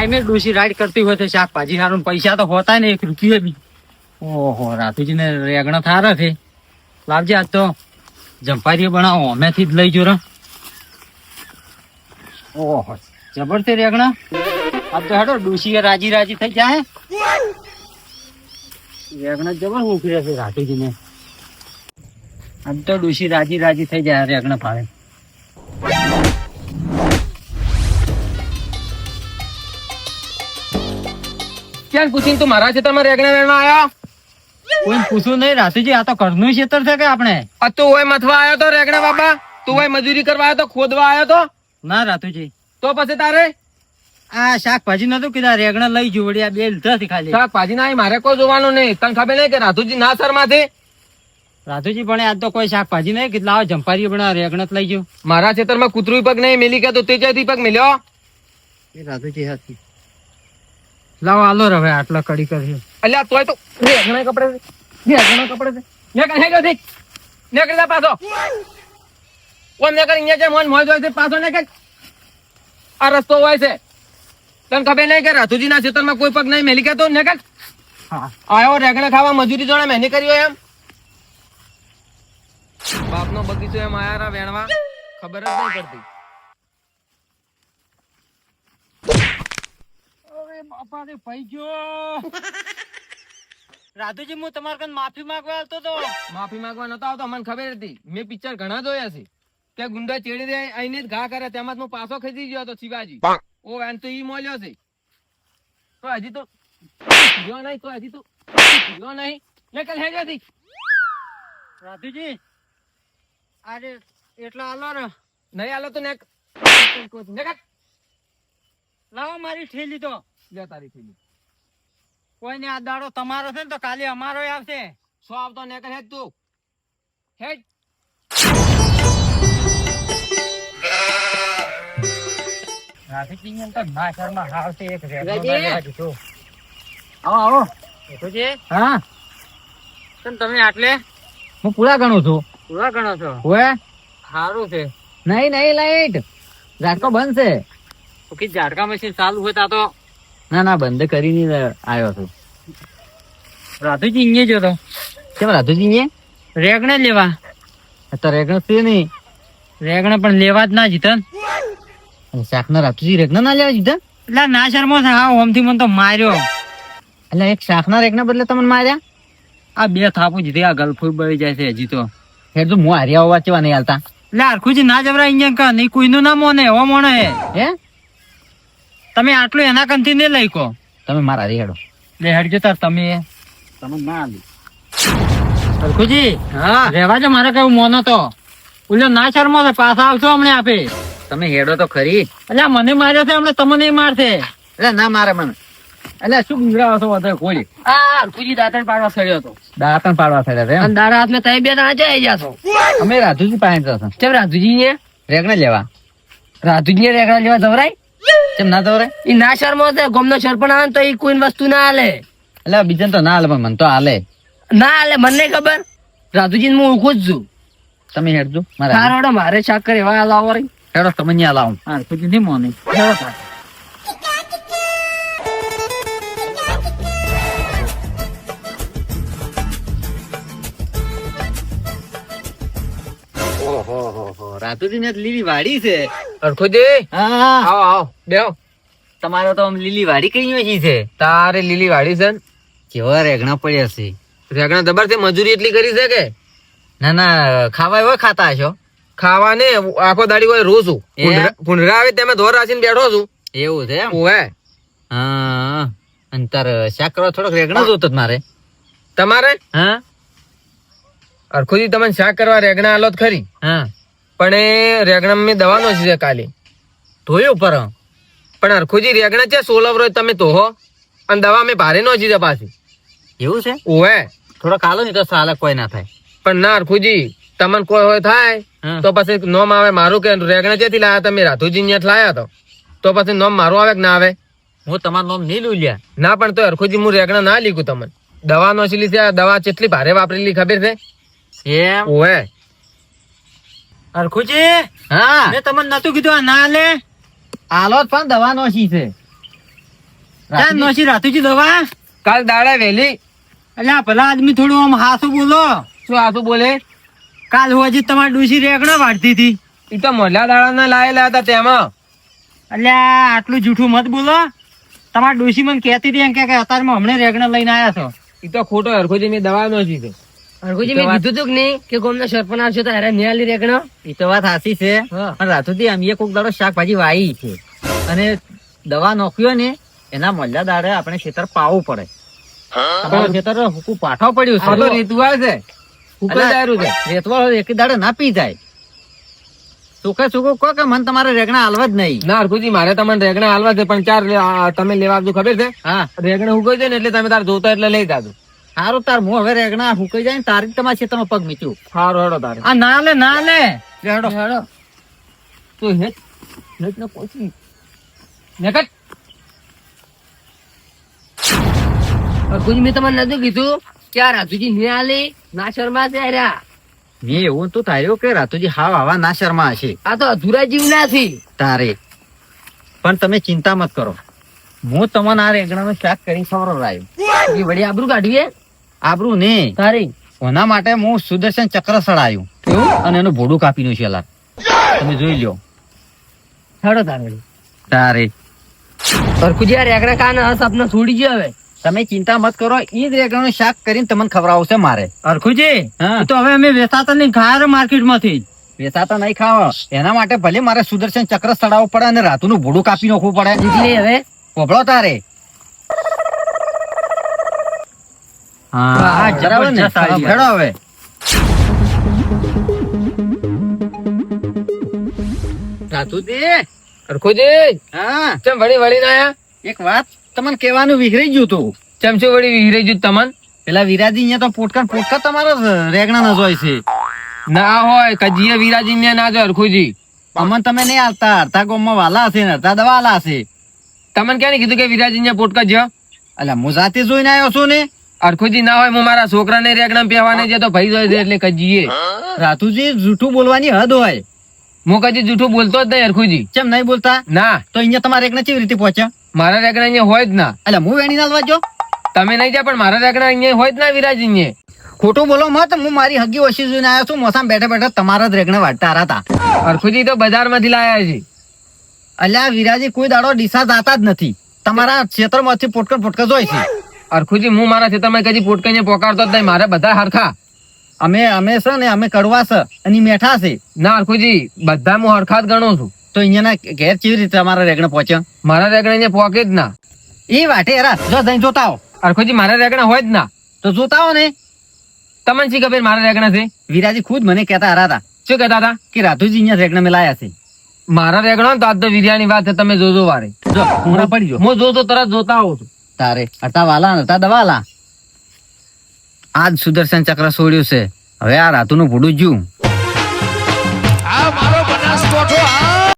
કાયમે ડોસી રાઈડ કરતી હોય તો શાકભાજી સારું પૈસા તો હોતા ને એક રૂપિયો બી. ઓહો રાતુજી ને રેગણા થારા છે. લાવજે આજ તો. જંપારી બનાવો, અમેથી જ લઈ જો ઓહો જબર તે રેગણા. આજ તો હેડો ડોસી રાજી રાજી થઈ જાય રેગણા જબર મૂકી છે રાતુજી ને આજ તો ડોસી રાજી રાજી થઈ જાય રેગણા ફાળે. ક્યાં પૂછીને તું મારા ખેતરમાં રેગણા વેણવા આવ્યો? કોઈ પૂછવું નહીં રાતુજી આ તો ઘરનું ખેતર છે કે આપણે? આ તું હોય મથવા આવ્યો તો રેગણા બાબા? તું હોય મજૂરી કરવા આવ્યો તો ખોદવા આવ્યો તો? ના રાતુજી. તો પછી તારે? આ શાકભાજી નતું કીધા રેગણા લઈ જુ વળી આ બે લીધા ખાલી. શાકભાજી ના મારે કોઈ જોવાનું નહીં. તને ખબર નહીં કે રાધુજી ના શરમાથી? રાધુજી પણ આજ તો કોઈ શાકભાજી નહીં કેટલા આવે જંપારી પણ રેગણત લઈ ગયો. મારા ખેતરમાં કૂતરું પગ નહીં મેલી ગયા તો તે જ્યાંથી પગ મેલ્યો? એ રાધુજી હતી લાવો આલો હવે આટલા કડી કરી. અલ્યા તોય તો રેગણા કપડે છે. રેગણા કપડે છે. ને કહે ગયો ને કરી પાછો. ઓમ ને કરી જે મોન મોજ હોય છે પાછો ને કે આ રસ્તો હોય છે. તને ખબર નહીં કે રાધુજીના ખેતરમાં કોઈ પગ નહીં મેલી ગયા તો ને કે હા. આયો રેગણા ખાવા મજૂરી જોડે મહેનત કરી એમ. બાપનો બગીચો એમ આયા રા વેણવા. ખબર જ નહીં પડતી અરે બાપા રે પઈ ગયો. રાધુજી હું તમારા કન માફી માંગવા આવતો તો. માફી માંગવા નતો આવતો મને ખબર હતી. મેં પિક્ચર ઘણા જોયા છે. કે ગુંડા ચેડી દે આઈને જ ઘા કરે તેમાં હું પાછો ખેંચી ગયો હતો શિવાજી. ઓ એમ તો ઈ મોલ્યો છે. તો હજી તો ગયો નહીં તો હજી તો ગયો નહીં. લે કલ હેજો હતી. રાધુજી અરે એટલા આલો રે નહીં આલો તો ને ને લાવો મારી ઠેલી તો. લે તારી થેલી કોઈને આ દાડો તમારો છે ને તો કાલે અમારો આવશે. સો આવતો ને કરે તું? હેજ રાધુજી તો ના શર્મા આવશે એક રાજી. આવો આવો. રાધુજી હા. કેમ તમે આટલે? હું પૂરા ગણું છું. પૂરા ગણો છો? ઓએ સારું છે. નહીં નહીં લાઈટ. ઝાટકો બંધ છે. તો કે મશીન ચાલુ હોય તા તો ના ના બંધ કરીને આવ્યો છું. રાધુજી ઇங்கே જો તો કેમ રાધુજી ને રેગણે લેવા. તો રેગણ છે નહીં રેગણે પણ લેવા જ ના જીતન શાકના રાધુજી રેગણ ના લેવા જીતન એટલે ના શર્મો હા ઓમથી મને તો માર્યો. એટલે એક શાકના રેગના બદલે તમને માર્યા? આ બે થાપુ જીતે આ ગલફૂર બળી જાય છે હજી તો. હેર તો હું હાર્યા હોવા ચેવા નહીં હાલતા? એટલે હરખુજી ના જવરા ઇન્જન કા? નહીં કોઈનું ના મોને એવો હે હે? તમે આટલું એના કંથી નહીં લઈ કો તમે મારા રેડો. હેડો લે હેડજો તાર તમે. તમે ના લી. સરખુજી હા. રહેવા જો મારે કેવું મોનો તો ઉલ્યો ના શરમો છે પાછા આવશો હમણે આપે. તમે હેડો તો ખરી. એટલે મને માર્યો છે હમણે તમને મારશે. એટલે ના મારે મને. એટલે શું ગુંગરાવો છો વધારે ખોલી. આ હરખુજી દાંતણ પાડવા સડ્યો હતો. દાંતણ પાડવા થયા છે અને દાડા હાથમાં તમે બે દાણા જઈ જશો અમે રાધુજી પાસે જશો કેમ રાધુજી ને રેગણા લેવા. રાધુજી ને રેગણા લેવા જવરાય? કેમ ના દોરે ઈ ના શર્મો છે ગમનો સરપણ આવે ને તો ઈ કોઈ વસ્તુ ના હાલે. એટલે બીજાને તો ના હાલે પણ મને તો હાલે. ના હાલે મને ખબર. રાજુજી હું ઓળખું જ છું. તમે હેડજો મારા હારે. મારે શાક કરી એવા લાવો રે. હેડો તમે ત્યાં લાવો. હા ખુદ નહીં મોને હેડો. રાતુજી ને લીલી વાડી છે. હરખુજી હા આવો આવો. બેહો. તમારે તો આમ લીલી વાડી કઈ હોય છે તારે લીલી વાડી છે ને? કેવા રેગણા પડ્યા છે. રેગણા દબર છે મજૂરી એટલી કરી છે કે? ના ના ખાવા એવા ખાતા હશો? ખાવા ને આખો દાડી હોય રોજ છું? ભૂંડરા- આવે તેમાં ધોર રાખીને બેઠો છું. એવું છે એમ? ઓવે હા. અને તાર શાક કરવા થોડોક રેગણા જોતો મારે. તમારે? હા? અરખુજી તમને શાક કરવા રેગણા આલો ખરી. હા. પણ એ રેગણા મેં દવા નો છે કાલે. ધોયું પર પણ હરખુજી રેગણા છે સોલવ રોજ તમે તો હો? અને દવા મેં ભારે નો છે પાછી. એવું છે? ઓવે. થોડો કાલો ને તો સાલક કોઈ ના થાય. પણ ના હરખુજી તમને કોઈ હોય થાય તો પછી નોમ આવે મારું કે રેગણા ક્યાંથી લાયા તમે? રાધુજી ને લાયા તો. તો પછી નોમ મારું આવે કે ના આવે? હું તમારું નોમ નહીં લઉં લ્યા. ના પણ તો હરખુજી હું રેગણા ના લીધું તમને. દવા નો છે આ દવા કેટલી ભારે વાપરેલી ખબર છે? એમ? ઓવે. હરખુજી હા. મેં તમને નતું કીધું ના લે. આલો પણ દવા નો છે. ક્યાં નોશી રાતુજી દવા? કાલ દાડા વહેલી અલ્યા ભલા આદમી થોડું આમ હાસું બોલો. શું આ બોલે? કાલ હું હજી તમારી ડોશી રેગણો વાળતી હતી. ઈ તો મોલા દાડા ના લાયેલા હતા તેમાં. એટલે આટલું જૂઠું મત બોલો. તમારી ડોશી મને કહેતી હતી એમ કે અત્યારમાં હમણાં રેગણા લઈને આયા છો. એ તો ખોટો હરખોજી મેં દવા નો જીધો હરખુજી મેં કીધું તું કે નહીં કે ગોમના સરપંચ આવશે તો હેરાન નિહાલી રેગણો એ તો વાત સાચી છે. પણ રાતુજી અમે કોક દાડો શાકભાજી વાવી છે. અને દવા નોખ્યો ને એના મલ્લા દાડે આપણે ખેતર પાવું પડે. ખેતર હુકુ પાઠો પડ્યું છે. છે. રેતવાળો એક દાડે ના પી જાય. સુખે સુખો કહો કે મને તમારે રેગણા હાલવા જ નહીં. ના હરખુજી મારે તમને રેગણા હાલવા છે પણ ચાર તમે લેવા આવજો ખબર છે? હા. રેગણા ઉગો છે ને એટલે તમે તાર જોતા એટલે લઈ જાજો. સારું તાર મો હવે રેગણા હુકાઈ જાય ને તારી તમારા ખેતરમાં પગ મીચ્યું. હારો હેડો તારે. આ ના લે ના લે હેડો. હેડો તો હેત હેત ને પહોંચી નેકટ. હરખુજી મેં તમને નતું કીધું કે આ રાજુજી નિહાલી ના શર્મા છે હેરા મેં એવું તો થાય કે રાતુજી હાવ આવા ના શર્મા હશે. આ તો અધૂરા જીવ નથી. તારે. પણ તમે ચિંતા મત કરો. હું તમને આ રેગણાનું શાક કરી ખવડાવ્યું એ વળી આબરૂ કાઢીએ? આબરું ને તારી. કોના માટે હું સુદર્શન ચક્ર સડાયું અને એનું ભોડું કાપીનું છે લા. તમે જોઈ લ્યો. સાડો તારે. તારે. હરખુજી આ રેગડા કાન હસ આપને છોડી ગયો હવે. તમે ચિંતા મત કરો ઈ જ રેગડાનું શાક કરીને તમને ખવડાવશે મારે. અરખુજી તો હવે અમે વેચાતા નહીં ખાયા માર્કેટમાંથી. વેચાતા નહીં ખાવા. એના માટે ભલે મારે સુદર્શન ચક્ર સડાવવું પડે અને રાતુનું ભોડું કાપી નાખવું પડે. એટલે હવે પોપડો તારે? હા બરાબર ને જબરજસ્ત હવે. રાતુજી? હરખુજી હા. ચમ વળી વળી ના એક વાત તમને કહેવાનું વિસરી ગયું તું. ચમ વળી વિહરાઈ ગયું તમન? પેલા વિરાજી અહીંયા તો પોટકા પોટકા તમારા રેગણા ન જોઈ છે. ના હોય કજીએ વિરાજી ને ના જો હરખુજી અમન તમે નહીં આવતા અડધા ગામમાં વાલા હશે ને અડધા દવા વાલા હશે. તમને ક્યાં કીધું કે વિરાજી ને પોટકા જ્યો? અલા હું જાતે જોઈને આવ્યો છું ને. હરખુજી ના હોય હું મારા છોકરાને રેગણા પહેવાને જે તો ભાઈ જોઈ એટલે કજીએ રાતુજી જૂઠું બોલવાની હદ હોય. હું કદી જૂઠું બોલતો જ નહીં અરખુજી કેમ નહીં બોલતા? ના. તો અહીંયા તમારે રેગણા કેવી રીતે પહોંચ્યા? મારા રેગણા અહીંયા હોય જ ના. અલ્યા હું વેણી નાલવા જો તમે નહીં જા પણ મારા રેગણા અહીંયા હોય જ ના વિરાજી ને ખોટું બોલો મત હું મારી હગી ઓછી જોઈને આવ્યો છું મોસામાં બેઠા બેઠા તમારા જ રેગણા વાટતા હતા અરખુજી તો બજારમાંથી લાયા છે. અલ્યા, વિરાજી કોઈ દાડો ડીસા જાતા જ નથી. તમારા ક્ષેત્રમાંથી પોટકર પોટકર જોઈ છે. અરખુજી, હું મારા ક્ષેત્રમાં કદી પોટકાઈને પોકારતો જ નહીં. મારે બધા હરખા. અમે અમે છે ને, અમે કડવા છે. અને મેઠા છે. ના, અરખુજી, બધા હું હરખા જ ગણું છું. તો અહીંયાના ઘેર કેવી રીતે અમારા રેગણા પહોંચ્યા? મારા રેગણા અહીંયા પોકે જ ના. એ વાટે એરા જો, જઈને જોતા આવો. અરખુજી, મારા રેગણા હોય જ ના. તો જોતા આવો ને. તમને શી ખબર મારા રેગણા છે? વિરાજી ખુદ મને કહેતા હરા હતા શું કહેતા હતા? કે રાધુજી અહીંયા રેગણા મેલાયા છે. મારા રેગણા તો આજ તો બિરયાની વાત છે, તમે જોજો વારે. જો પૂરા પડી જો જોતો તરત જોતા આવું છું. તારે હતા વાલા હતા દવાલા. આજ સુદર્શન ચક્ર છોડ્યું છે. હવે આ રાતુનું ભૂડું જ્યું.